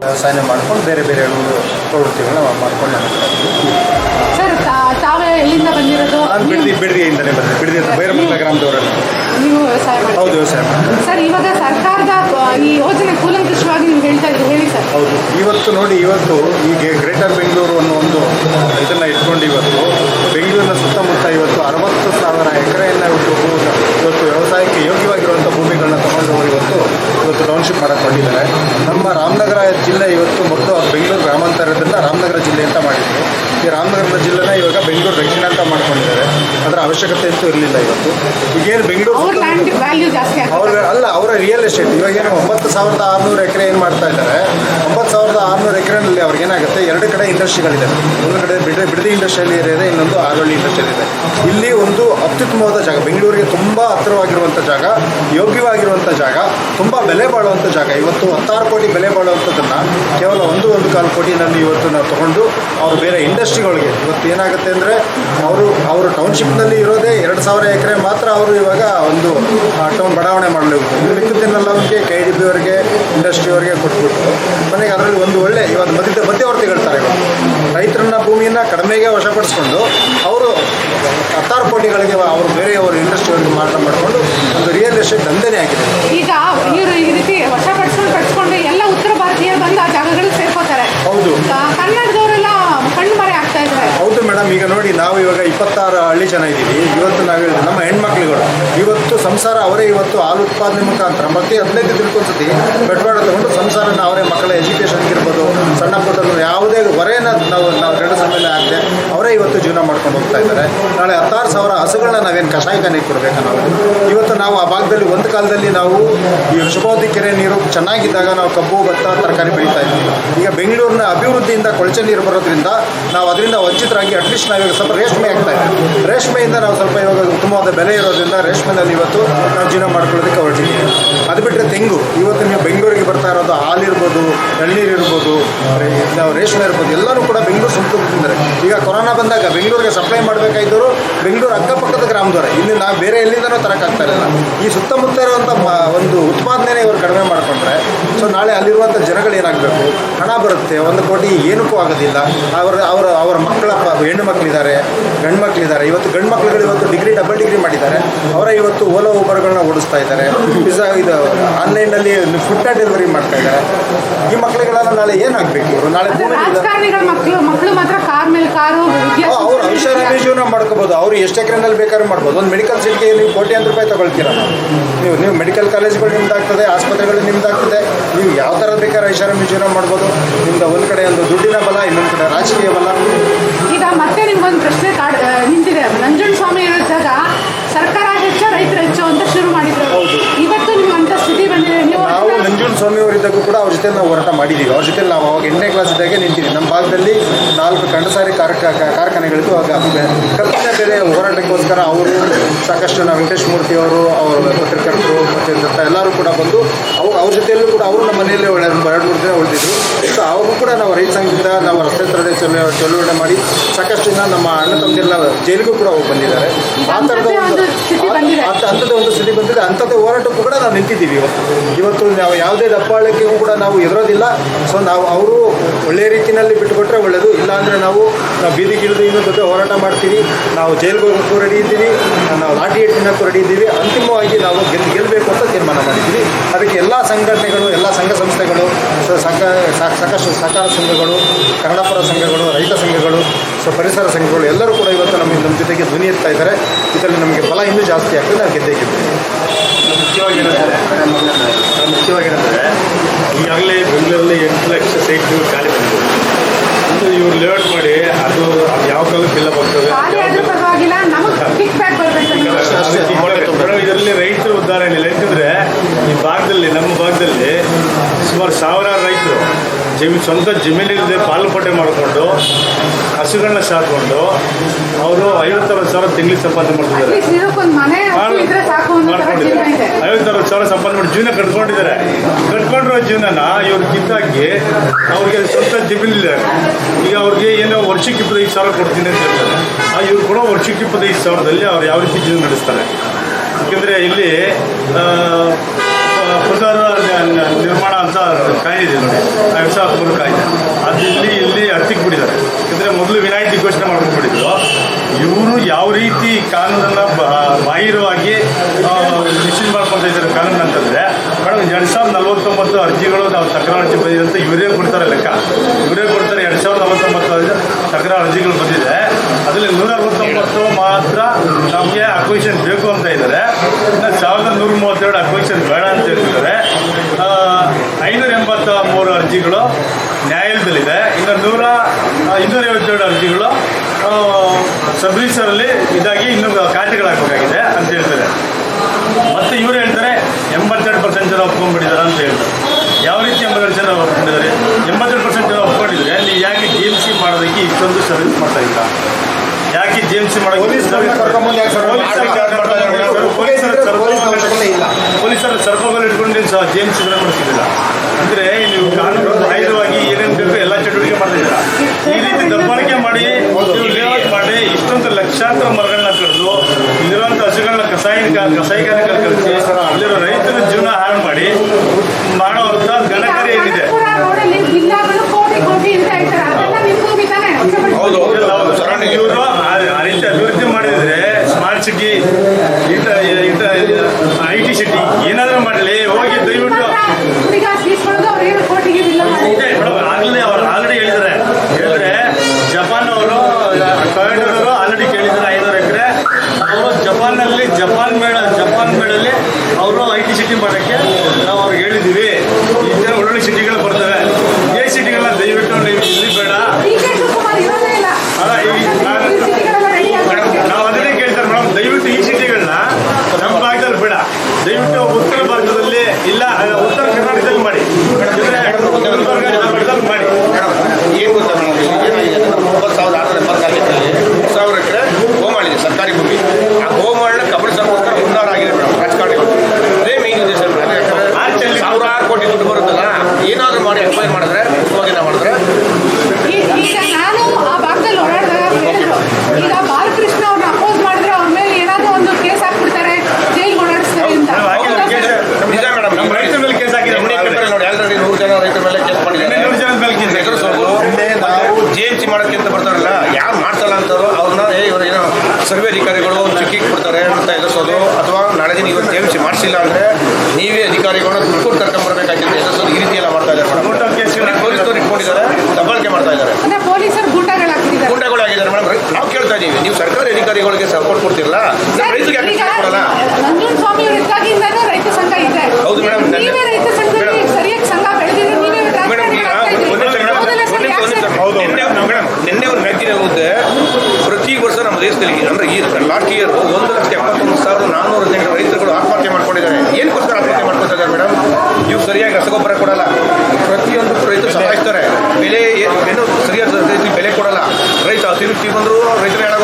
ವ್ಯವಸಾಯನ ಮಾಡ್ಕೊಂಡು ಬೇರೆ ಬೇರೆ ಪ್ರವೃತ್ತಿಗಳನ್ನ ಮಾಡ್ಕೊಂಡು ಸರ್ ತಾವೇ ಎಲ್ಲಿಂದ ಬಂದಿರೋದು? ಬಿಡದಿ ಬಿಡದಿಯಿಂದಲೇ ಬಂದಿದೆ ಬಿಡದಿ ಅಂತ ಗ್ರಾಮದವರಲ್ಲ. ನೀವು ವ್ಯವಸಾಯ ಹೌದು ವ್ಯವಸಾಯ ಸರ್ ಇವಾಗ ಸರ್ಕಾರದ ಈ ಯೋಜನೆ ಕೂಲಂಕುಷವಾಗಿ ನೀವು ಹೇಳ್ತಾ ಹೇಳಿ ಸರ್. ಹೌದು. ಇವತ್ತು ನೋಡಿ ಇವತ್ತು ಈಗ ಗ್ರೇಟರ್ ಬೆಂಗಳೂರು ಅನ್ನೋ ಒಂದು ಇದನ್ನು ಇಟ್ಕೊಂಡು ಇವತ್ತು ಬೆಂಗಳೂರಿನ ಸುತ್ತಮುತ್ತ ಇವತ್ತು ಅರವತ್ತು ಸಾವಿರ ಎಕರೆಯನ್ನು ಇವತ್ತು ಇವತ್ತು ವ್ಯವಸಾಯಕ್ಕೆ ಯೋಗ್ಯವಾಗಿರುವಂಥ ಭೂಮಿಗಳನ್ನ ತಗೊಂಡು ಹೋಗಿ ಇವತ್ತು ಇವತ್ತು ಟೌನ್ಶಿಪ್ ಮಾಡಿಕೊಂಡಿದ್ದಾರೆ ನಮ್ಮ ರಾಮನಗರ ಜಿಲ್ಲೆ ಇವತ್ತು ಮೊದಲು ಬೆಂಗಳೂರು ಗ್ರಾಮಾಂತರದಿಂದ ರಾಮನಗರ ಜಿಲ್ಲೆ ಅಂತ ಮಾಡಿದ್ರು. ಈ ರಾಮನಗರದ ಜಿಲ್ಲೆನ ಇವಾಗ ಬೆಂಗಳೂರು ದಕ್ಷಿಣ ಅಂತ ಮಾಡ್ಕೊಂಡಿದ್ದಾರೆ. ಅದರ ಅವಶ್ಯಕತೆ ಅಂತೂ ಇರಲಿಲ್ಲ ಇವತ್ತು. ಈಗೇನು ಬೆಂಗಳೂರು ಅವ್ರ ಅಲ್ಲ, ಅವರ ರಿಯಲ್ ಎಸ್ಟೇಟ್ ಇವಾಗ ಏನು ಒಂಬತ್ತು ಸಾವಿರದ ಆರುನೂರು ಎಕರೆ ಏನು ಮಾಡ್ತಾ ಇದ್ದಾರೆ, ಒಂಬತ್ತು ಸಾವಿರದ ಆರುನೂರು ಎಕರೆನಲ್ಲಿ ಅವ್ರಿಗೆ ಏನಾಗುತ್ತೆ? ಎರಡು ಕಡೆ ಇಂಡಸ್ಟ್ರಿಗಳಿದೆ ಒಂದು ಕಡೆ ಬಿಡ, ಬಿಡದಿ ಇಂಡಸ್ಟ್ರಿಯಲ್ ಏರಿಯಾ ಇದೆ, ಇನ್ನೊಂದು ಆರೋಳಿ ಇಂಡಸ್ಟ್ರಿಯಲ್ ಇದೆ. ಇಲ್ಲಿ ಒಂದು ಅತ್ಯುತ್ತಮವಾದ ಜಾಗ, ಬೆಂಗಳೂರಿಗೆ ತುಂಬ ಹತ್ತಿರವಾಗಿರುವಂಥ ಜಾಗ ಯೋಗ್ಯವಾಗಿರುವಂಥ ಜಾಗ, ತುಂಬ ಬೆಲೆ ಬಾಳುವಂಥ ಜಾಗ. ಇವತ್ತು ಹತ್ತಾರು ಕೋಟಿ ಬೆಲೆ ಬಾಳುವಂಥದ್ದನ್ನು ಕೇವಲ ಒಂದು ಒಂದು ಕಾಲು ಕೋಟಿನಲ್ಲಿ ಇವತ್ತು ನಾವು ತಗೊಂಡು ಅವರು ಬೇರೆ ಇಂಡಸ್ಟ್ರಿಗಳಿಗೆ ಇವತ್ತು ಏನಾಗುತ್ತೆ ಅಂದರೆ, ಅವರು ಅವರು ಟೌನ್ಶಿಪ್ನಲ್ಲಿ ಇರೋದೇ ಎರಡು ಸಾವಿರ ಎಕರೆ ಮಾತ್ರ ಅವರು ಇವಾಗ ಒಂದು ಟೌನ್ ಬಡಾವಣೆ ಮಾಡಲು ಮಿಕ್ಕಿದ್ದನ್ನೆಲ್ಲದಕ್ಕೆ ಕೈ ಕೆ ಡಿ ಇಂಡಸ್ಟ್ರಿ ಅವರಿಗೆ ಕೊಟ್ಬಿಟ್ಟು ಮನೆಗೆ ಅದರಲ್ಲಿ ಒಂದು ಒಳ್ಳೆ ಇವಾಗ ಮಧ್ಯ ಮಧ್ಯವರ್ತಿಗಳು ಇವಾಗ. ರೈತರನ್ನ ಭೂಮಿಯನ್ನು ಕಡಿಮೆಗೆ ವಶಪಡಿಸ್ಕೊಂಡು ಅವರು ಹತ್ತಾರು ಕೋಟಿಗಳಿಗೆ ಅವರು ಬೇರೆಯವರು ಇಂಡಸ್ಟ್ರಿಯವರಿಗೆ ಮಾರಾಟ ಮಾಡಿಕೊಂಡು ಒಂದು ರಿಯಲ್ ಎಸ್ಟೇಟ್ ದಂಧೆನೇ ಆಗಿದೆ. ಈಗ ಇವರು ಈ ರೀತಿ ವಶಪಡಿಸ್ಕೊಂಡು ಕಟ್ಸ್ಕೊಂಡು ಎಲ್ಲ ಉತ್ತರ ಭಾರತೀಯ ಬಂದು ಆ ಜಾಗಗಳಿಗೆ ಸೇರ್ಕೋತಾರೆ. ಹೌದು. ಕನ್ನಡದವರೆಲ್ಲ ಕಣ್ಣು ಮರೆ ಆಗ್ತಾ ಇದ್ದಾರೆ. ಹೌದು ಮೇಡಮ್ ಈಗ ನೋಡಿ ನಾವು ಇವಾಗ ಇಪ್ಪತ್ತಾರು ಹಳ್ಳಿ ಜನ ಇದ್ದೀವಿ. ಇವತ್ತು ನಾವು ಹೇಳಿದ್ರೆ ನಮ್ಮ ಹೆಣ್ಮಕ್ಳುಗಳು ಇವತ್ತು ಸಂಸಾರ ಅವರೇ ಇವತ್ತು ಹಾಲು ಉತ್ಪಾದನೆ ಮುಖಾಂತರ. ಪ್ರತಿ ಹದಿನೈದು ದಿನಕ್ಕೊಂದ್ಸತಿ ಬೆಟ್ವಾಡ ತಗೊಂಡು ಸಂಸಾರನ ಅವರೇ ಮಕ್ಕಳ ಎಜುಕೇಷನ್ ಇರ್ಬೋದು, ಸಣ್ಣ ಪುಟ್ಟ ಯಾವುದೇ ಹೊರೆಯನ್ನು ನಾವು ನಾವು ಎರಡು ಮೇಲೆ ಆಗದೆ ಅವರೇ ಇವತ್ತು ಜೀವನ ಮಾಡ್ಕೊಂಡು ಹೋಗ್ತಾ ಇದ್ದಾರೆ. ನಾಳೆ ಹತ್ತಾರು ಸಾವಿರ ಹಸುಗಳನ್ನ ನಾವೇನು ಕಷಾಯಖಾನೆಗೆ ಕೊಡಬೇಕು ನಾವು? ಇವತ್ತು ನಾವು ಆ ಭಾಗದಲ್ಲಿ ಒಂದು ಕಾಲದಲ್ಲಿ ನಾವು ಈ ವೃಷಭಾವತಿ ಕೆರೆ ನೀರು ಚೆನ್ನಾಗಿದ್ದಾಗ ನಾವು ಕಬ್ಬು, ಭತ್ತ, ತರಕಾರಿ ಬೆಳೀತಾ ಇದ್ವಿ. ಈಗ ಬೆಂಗಳೂರಿನ ಅಭಿವೃದ್ಧಿಯಿಂದ ಕೊಳಚೆ ನೀರು ಬರೋದ್ರಿಂದ ನಾವು ಅದರಿಂದ ವಂಚಿತರಾಗಿ ಅಟ್ಲೀಸ್ಟ್ ನಾವೀಗ ಸ್ವಲ್ಪ ರೇಷ್ಮೆ ಆಗ್ತಾ ಇದ್ದೀವಿ. ರೇಷ್ಮೆಯಿಂದ ನಾವು ಸ್ವಲ್ಪ ಇವಾಗ ಉತ್ತಮವಾದ ಬೆಲೆ ಇರೋದ್ರಿಂದ ರೇಷ್ಮೆನಲ್ಲಿ ಇವತ್ತು ಜೀವನ ಮಾಡ್ಕೊಳ್ಳೋದಕ್ಕೆ ಹೊರಟಿದ್ದೀವಿ ಅದು ಬಿಟ್ಟರೆ ತೆಂಗು. ಇವತ್ತು ನೀವು ಬೆಂಗಳೂರಿಗೆ ಬರ್ತಾ ಇರೋದು ಹಾಲಿರ್ಬೋದು ಎಳ್ನೀರು ಇರ್ಬೋದು ನಾವು ರೇಷ್ಮೆ ಇರ್ಬೋದು ಎಲ್ಲರೂ ಕೂಡ ಬೆಂಗಳೂರು ಸುತ್ತಮುತ್ತಿದ್ದಾರೆ ಈಗ ಕೊರೋನಾ ಬಂದಾಗ ಬೆಂಗಳೂರಿಗೆ ಸಪ್ಲೈ ಮಾಡಬೇಕಾಗಿದ್ದರು ಬೆಂಗಳೂರು ಅಕ್ಕಪಕ್ಕದ ಗ್ರಾಮದವರೇ. ಇಲ್ಲಿ ನಾವು ಬೇರೆ ಎಲ್ಲಿಂದನೂ ತರಕ್ಕಾಗ್ತಾ ಇರಲಿಲ್ಲ ಈ ಸುತ್ತಮುತ್ತ ಇರುವಂಥ ಒಂದು ಉತ್ಪಾದನೆ ಇವರು ಕಡಿಮೆ ಮಾಡಿಕೊಂಡ್ರೆ, ಸೊ ನಾಳೆ ಅಲ್ಲಿರುವಂಥ ಜನಗಳು ಏನಾಗಬೇಕು? ಹಣ ಬರುತ್ತೆ. ಒಂದು ಕೋಟಿ ಏನಕ್ಕೂ ಆಗೋದಿಲ್ಲ. ಅವರ ಅವರ ಅವರ ಮಕ್ಕಳ ಹೆಣ್ಣು ಮಕ್ಕಳಿದ್ದಾರೆ ಗಂಡು ಮಕ್ಕಳಿದ್ದಾರೆ ಇವತ್ತು ಗಂಡು ಮಕ್ಕಳುಗಳು ಇವತ್ತು ಡಿಗ್ರಿ, ಡಬಲ್ ಡಿಗ್ರಿ ಮಾಡಿದ್ದಾರೆ. ಅವರ ಇವತ್ತು ಓಲೋ ಊಬರ್ಗಳನ್ನ ಓಡಿಸ್ತಾ ಇದ್ದಾರೆ. ಪಿಜ್ಜಾ ಇದು ಆನ್ಲೈನಲ್ಲಿ ಫುಡ್ ಡೆಲಿವರಿ ಮಾಡ್ತಾ ಇದ್ದಾರೆ. ಈ ಮಕ್ಕಳಿಗೆಲ್ಲ ನಾಳೆ ಏನಾಗಬೇಕು ಇವರು? ನಾಳೆ ಮಕ್ಕಳು ಮಕ್ಕಳು ಮಾತ್ರ ಕಾರ್ ಮೇಲೆ ಕಾರು ಅವ್ರು ಐಷಾರಾಮಿ ಜೀವನ ಮಾಡ್ಕೋಬೋದು. ಅವ್ರು ಎಷ್ಟು ಎಕರೆನಲ್ಲಿ ಬೇಕಾದ್ರೂ ಮಾಡ್ಬೋದು. ಒಂದು ಮೆಡಿಕಲ್ ಸೀಟ್ಗೆ ನೀವು ಕೋಟ್ಯಾಂತರ ರೂಪಾಯಿ ತಗೊಳ್ತೀರ? ನೀವು ನೀವು ಮೆಡಿಕಲ್ ಕಾಲೇಜ್ಗಳು ನಿಮ್ದಾಗ್ತದೆ ಆಸ್ಪತ್ರೆಗಳು ನಿಮ್ದಾಗ್ತದೆ ನೀವು ಯಾವ ಥರ ಬೇಕಾದ್ರೆ ಐಷಾರಾಮಿ ಜೀವನ ಮಾಡ್ಬೋದು. ನಿಮ್ದು ಒಂದು ಕಡೆ ಒಂದು ದುಡ್ಡಿನ ಬಲ ಇನ್ನೊಂದು ಕಡೆ ರಾಜಕೀಯ ಬಲ. ಈಗ ಮತ್ತೆ ನಿಮ್ಗೊಂದು ಪ್ರಶ್ನೆ ಕಾಡ್ ನಿಂತಿದೆ. ನಂಜುಂಡ ಸ್ವಾಮಿ ಇರೋದಾಗ ಹೆಚ್ಚು ರೈತರು ಹೆಚ್ಚು ಅಂತ ಶುರು ಮಾಡಿದ್ರು ಹೌದು. ಇವತ್ತು ನಿಮ್ಗೆ ಅಂತ ಸ್ಥಿತಿ ಬಂದಿದೆ ನೀವು ಸ್ವಾಮಿ ಅವರಿದ್ದಾಗೂ ಕೂಡ ಅವ್ರ ಜೊತೆ ನಾವು ಹೋರಾಟ ಮಾಡಿದ್ದೀವಿ ಅವ್ರ ಜೊತೆ ನಾವು ಅವಾಗ ಎಂಟನೇ ಕ್ಲಾಸ್ ಇದ್ದಾಗೆ ನಿಂತೀವಿ ನಮ್ಮ ಭಾಗದಲ್ಲಿ ನಾಲ್ಕು ಕಂಡಸಾರಿ ಕಾರ್ಖಾನೆಗಳಿತ್ತು ಕಾರ್ಖಾನೆಗಳಿದ್ದು ಆಗ ಕಬ್ಬಿನ ಬೆಲೆ ಹೋರಾಟಕ್ಕೋಸ್ಕರ ಅವರು ಸಾಕಷ್ಟು ನಾವು ವೆಂಕಟೇಶ್ ಮೂರ್ತಿ ಅವರು ಅವರ ಪತ್ರಕರ್ತರು ಮತ್ತು ಎಲ್ಲರೂ ಕೂಡ ಬಂದು ಅವಾಗ ಅವ್ರ ಜೊತೆಯಲ್ಲೂ ಕೂಡ ಅವರು ನಮ್ಮ ಮನೆಯಲ್ಲೇ ಒಳ್ಳೆ ಎರಡು ಮೂರು ದಿನ ಉಳಿದಿದ್ರು. ಸೊ ಅವರು ಕೂಡ ನಾವು ರೈತ ಸಂಘದಿಂದ ನಾವು ರಸ್ತೆ ತಡೆ ಚಲೋ ಚಳುವಳಿ ಮಾಡಿ ಸಾಕಷ್ಟು ಜನ ನಮ್ಮ ಅಣ್ಣ ತಮ್ಮದೆಲ್ಲ ಜೈಲಿಗೂ ಕೂಡ ಹೋಗಿ ಬಂದಿದ್ದಾರೆ. ಆ ಥರದ ಒಂದು ಅಂಥದ್ದು ಒಂದು ಸ್ಥಿತಿ ಬಂದಿದೆ. ಅಂಥದ್ದು ಹೋರಾಟಕ್ಕೂ ಕೂಡ ನಾವು ನಿಂತಿದ್ದೀವಿ ಇವತ್ತು. ಇವತ್ತು ನಾವು ಯಾವುದೇ ದಪ್ಪಾಳಕ್ಕೆಗೂ ಕೂಡ ನಾವು ಎದುರೋದಿಲ್ಲ. ಸೊ ನಾವು ಅವರು ಒಳ್ಳೆಯ ರೀತಿಯಲ್ಲಿ ಬಿಟ್ಟುಕೊಟ್ರೆ ಒಳ್ಳೆಯದು ಇಲ್ಲಾಂದರೆ ನಾವು ನಾವು ಬೀದಿಗಿಳಿದು ಇನ್ನೂ ದೊಡ್ಡ ಹೋರಾಟ ಮಾಡ್ತೀವಿ. ನಾವು ಜೈಲಿಗೆ ರೆಡಿ ಇದ್ದೀವಿ. ನಾವು ಲಾಠಿ ಹಿಡ್ತಿನಕ್ಕೂ ರೆಡಿ ಇದ್ದೀವಿ. ಅಂತಿಮವಾಗಿ ನಾವು ಗೆದ್ದು ಗೆಲ್ಲಬೇಕು ಅಂತ ತೀರ್ಮಾನ ಮಾಡಿದ್ದೀವಿ. ಅದಕ್ಕೆ ಎಲ್ಲ ಸಂಘಟನೆಗಳು, ಎಲ್ಲ ಸಂಘ ಸಂಸ್ಥೆಗಳು ಸಂಘ ಸಾಕಷ್ಟು ಸಹಕಾರ ಸಂಘಗಳು ಕನ್ನಡಪರ ಸಂಘಗಳು, ರೈತ ಸಂಘಗಳು, ಸೊ, ಪರಿಸರ ಸಂಘಗಳು, ಎಲ್ಲರೂ ಕೂಡ ಇವತ್ತು ನಮಗೆ ನಮ್ಮ ಜೊತೆಗೆ ಧ್ವನಿ ಎತ್ತಾ ಇದ್ದಾರೆ. ಇದರಲ್ಲಿ ನಮಗೆ ಫಲ ಇನ್ನೂ ಜಾಸ್ತಿ ಆಗ್ತದೆ. ನಾವು ಗೆದ್ದೇ ಮುಖ್ಯವಾಗಿರೋದ್ರೆ ಸ್ವಂತ ಜಮೀನಿಲ್ಲದೆ ಪಾಲುಪಟ್ಟೆ ಮಾಡಿಕೊಂಡು ಹಸುಗಳನ್ನ ಸಾಕೊಂಡು ಅವರು ಐವತ್ತರವತ್ತು ಸಾವಿರ ತಿಂಗಳಿಗೆ ಸಂಪಾದನೆ ಮಾಡ್ತಿದ್ದಾರೆ. ಐವತ್ತರವತ್ತು ಸಾವಿರ ಸಂಪಾದನೆ ಮಾಡಿ ಜೀವನ ಕಟ್ಕೊಂಡಿದ್ದಾರೆ. ಕಟ್ಕೊಂಡಿರೋ ಜೀವನನ ಇವ್ರು ಕಿತ್ತಾಕಿ ಅವ್ರಿಗೆ ಸ್ವಂತ ಜಮೀನಿಲ್ಲ. ಈಗ ಅವ್ರಿಗೆ ಏನೋ ವರ್ಷಕ್ಕೆ ಇಪ್ಪತ್ತೈದು ಸಾವಿರ ಕೊಡ್ತೀನಿ ಅಂತ ಹೇಳ್ತಾರೆ. ಆ ಇವ್ರು ಕೂಡ ವರ್ಷಕ್ಕೆ ಇಪ್ಪತ್ತೈದು ಸಾವಿರದಲ್ಲಿ ಅವ್ರು ಯಾವ ರೀತಿ ಜೀವನ ನಡೆಸ್ತಾರೆ? ಯಾಕಂದ್ರೆ ಇಲ್ಲಿ ಪುನರ್ ನಿರ್ಮಾಣ ಅಂತ ಕಾಯ್ದೆ ನೋಡಿ. ಎರಡು ಸಾವಿರದ ಮೂರು ಕಾಯ್ದೆ. ಅದು ಇಲ್ಲಿ ಇಲ್ಲಿ ಬಿಟ್ಟಿದ್ದಾರೆ. ಅಂದರೆ ಮೊದಲು ವಿನಾಯಿತಿ ಘೋಷಣೆ ಮಾಡ್ಕೊಂಡ್ಬಿಟ್ಟಿದ್ರು ಇವರು ಯಾವ ರೀತಿ ಕಾನೂನನ್ನು ಬಾಹಿರವಾಗಿ ನಿಶ್ಚಿತ ಮಾಡ್ಕೊಳ್ತಾ ಇದ್ದಾರೆ ಕಾನೂನು ಅಂತಂದರೆ, ಮೇಡಮ್, ಎರಡು ಸಾವಿರದ ನಲ್ವತ್ತೊಂಬತ್ತು ಅರ್ಜಿಗಳು ನಾವು ತಕರ ಅರ್ಜಿ ಬಂದಿದೆ ಅಂತ ಇವರೇ ಕೊಡ್ತಾರೆ ಲೆಕ್ಕ. ಇವರೇ ಕೊಡ್ತಾರೆ ಎರಡು ಸಾವಿರದ ನಲವತ್ತೊಂಬತ್ತು ತಕರ ಅರ್ಜಿಗಳು ಬಂದಿದೆ. ಅದರಲ್ಲಿ ನೂರ ಅರವತ್ತೊಂಬತ್ತು ಮಾತ್ರ ನಮಗೆ ಅಕ್ವಿಷನ್ ಬೇಕು ಅಂತ ಇದ್ದಾರೆ. ಇನ್ನು ಸಾವಿರದ ನೂರ ಮೂವತ್ತೆರಡು ಅಕ್ವಿಷನ್ ಬೇಡ ಅಂತ ಹೇಳ್ತಿದ್ದಾರೆ. ಐನೂರ ಎಂಬತ್ತ ಮೂರು ಅರ್ಜಿಗಳು ನ್ಯಾಯಾಲಯದಲ್ಲಿದೆ. ಇನ್ನು ನೂರ ಇನ್ನೂರ ಐವತ್ತೆರಡು ಅರ್ಜಿಗಳು ಸಬ್ರಿಜಿಸ್ಟರಲ್ಲಿ ಇದಾಗಿ ಇನ್ನೂ ಖಾತೆಗಳಾಗಬೇಕಾಗಿದೆ ಅಂತ ಹೇಳ್ತಾರೆ. ಮತ್ತೆ ಇವರು ಹೇಳ್ತಾರೆ, ಎಂಬತ್ತೆರಡು ಪರ್ಸೆಂಟ್ ಜನ ಒಪ್ಕೊಂಡ್ಬಿಟ್ಟಿದ್ದಾರೆ ಅಂತ ಹೇಳ್ತಾರೆ. ಯಾವ ರೀತಿ ಎಂಬತ್ತೆರಡು ಜನ ಒಪ್ಕೊಂಡಿದ್ದಾರೆ? ಎಂಬತ್ತೆರಡು ಪರ್ಸೆಂಟ್ ಜನ ಒಪ್ಕೊಂಡಿದ್ರೆ ನೀವು ಯಾಕೆ ಡಿ ಎಂ ಸಿ ಮಾಡೋದಕ್ಕೆ ಇಷ್ಟೊಂದು ಸರ್ವಿಸ್ ಮಾಡ್ತಾ ಇಲ್ಲ ಹಾಕಿ ಜೇಮ್ಸಿ ಪೊಲೀಸರ ಸರ್ಪಗಳು ಇಟ್ಕೊಂಡು ಜೇಮ್ಸಿ ಅಂದ್ರೆ ನೀವು ಕಾನೂನು ಬಾಹಿರವಾಗಿ ಏನೇನು ಬೇಕು ಎಲ್ಲ ಉತ್ತರ ಭಾರತದಲ್ಲಿ ಇಲ್ಲ ಉತ್ತರ ಕರ್ನಾಟಕದಲ್ಲಿ ಮಾಡಿ. ನೀವು ನೀವು ಸರ್ಕಾರಿ ಅಧಿಕಾರಿಗಳಿಗೆ ಸಪೋರ್ಟ್ ಕೊಡ್ತಿರಲ್ಲ?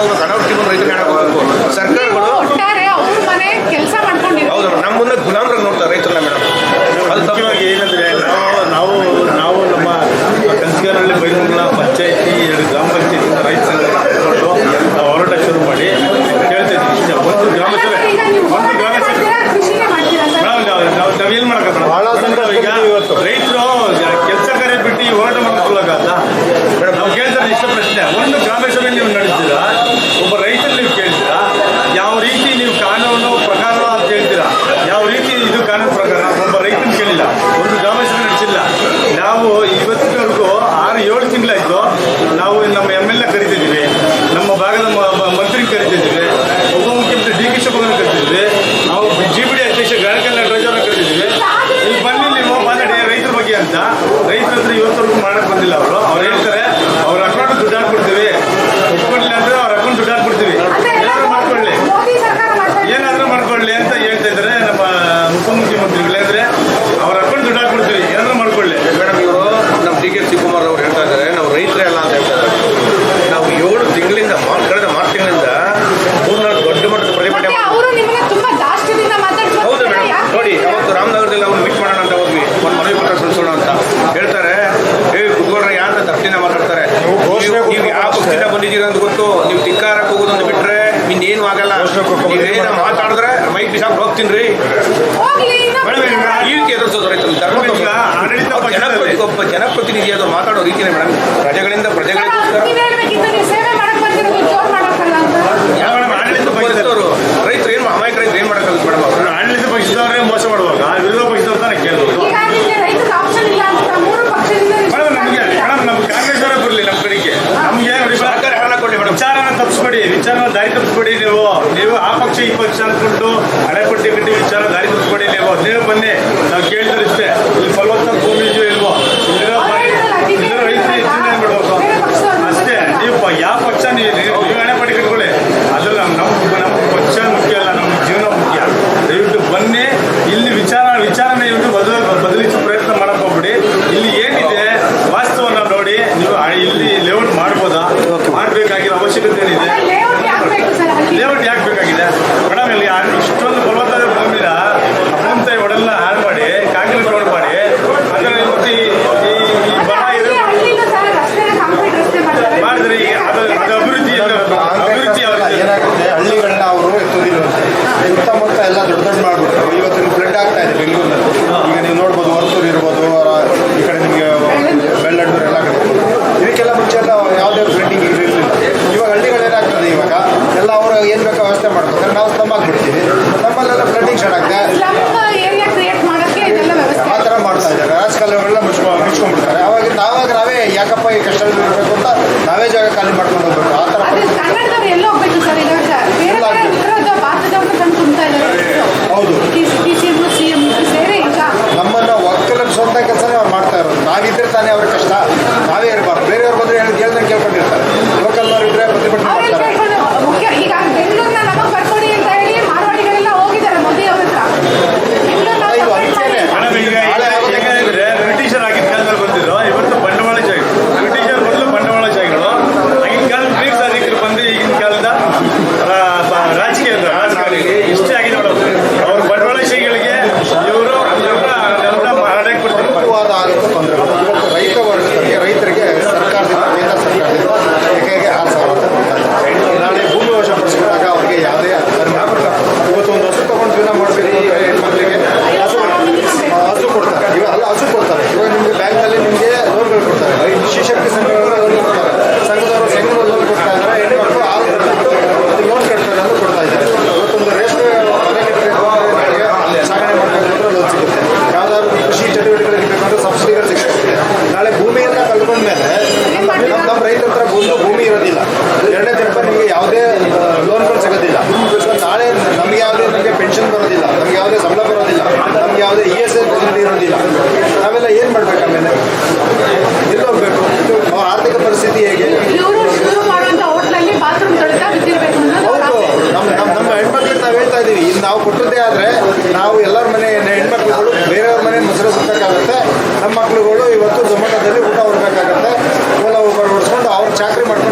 uno ganado. con या पक्षाने ಬಿಟ್ಬಿಡ್ತಾರೆ ರಾಜಕಾಲುವೆಗಳನ್ನ ಮುಚ್ಕೊ ಮುಚ್ಕೊಂಡ್ಬಿಡ್ತಾರೆ. ಅವಾಗ ನಾವಾಗ ನಾವೇ ಯಾಕಪ್ಪ ಈ ಕಷ್ಟದಲ್ಲಿ ಅಂತ ನಾವೇ ಜಾಗ ಖಾಲಿ ಮಾಡ್ಕೊಂಡು ಹೋಗ್ಬೇಕು. ಆ ಥರ ಪರಿಸ್ಥಿತಿ. ಯಾವುದೇ ಲೋನ್ಗಳು ಸಿಗೋದಿಲ್ಲ. ನಾಳೆ ನಮ್ಗೆ ಯಾವುದೇ ನಮಗೆ ಪೆನ್ಷನ್ ಬರೋದಿಲ್ಲ ನಮ್ಗೆ ಯಾವುದೇ ಸಂಬಳ ಬರೋದಿಲ್ಲ ನಮ್ಗೆ ಯಾವುದೇ ಇ ಎಸ್ ಐ ಫೆಸಿಲಿಟಿ ಇರೋದಿಲ್ಲ. ನಾವೆಲ್ಲ ಏನು ಮಾಡ್ಬೇಕು ಆಮೇಲೆ? ನಿಲ್ಲೋಗ್ಬೇಕು ಅವ್ರ ಆರ್ಥಿಕ ಪರಿಸ್ಥಿತಿ ಹೇಗೆ? ಹೌದು. ನಮ್ಮ ನಮ್ಮ ಹೆಣ್ಮಕ್ಳಿಗೆ ನಾವು ಹೇಳ್ತಾ ಇದ್ದೀವಿ ನಾವು ಕೊಟ್ಟದ್ದೇ ಆದರೆ ನಾವು ಎಲ್ಲರ ಮನೆ ಹೆಣ್ಮಕ್ಳುಗಳು ಬೇರೆಯವ್ರ ಮನೆ ಮೊಸರು ಸುತ್ತಕ್ಕಾಗುತ್ತೆ ನಮ್ಮ ಮಕ್ಳುಗಳು ಇವತ್ತು ಜೊಮಾಟೋದಲ್ಲಿ ಊಟ ಹೋಗ್ಬೇಕಾಗತ್ತೆ ಓಲಾ ಊಬರ್ ಓಡಿಸ್ಕೊಂಡು ಅವ್ರು ಚಾಕ್ರಿ ಮಾಡ್ತಾರೆ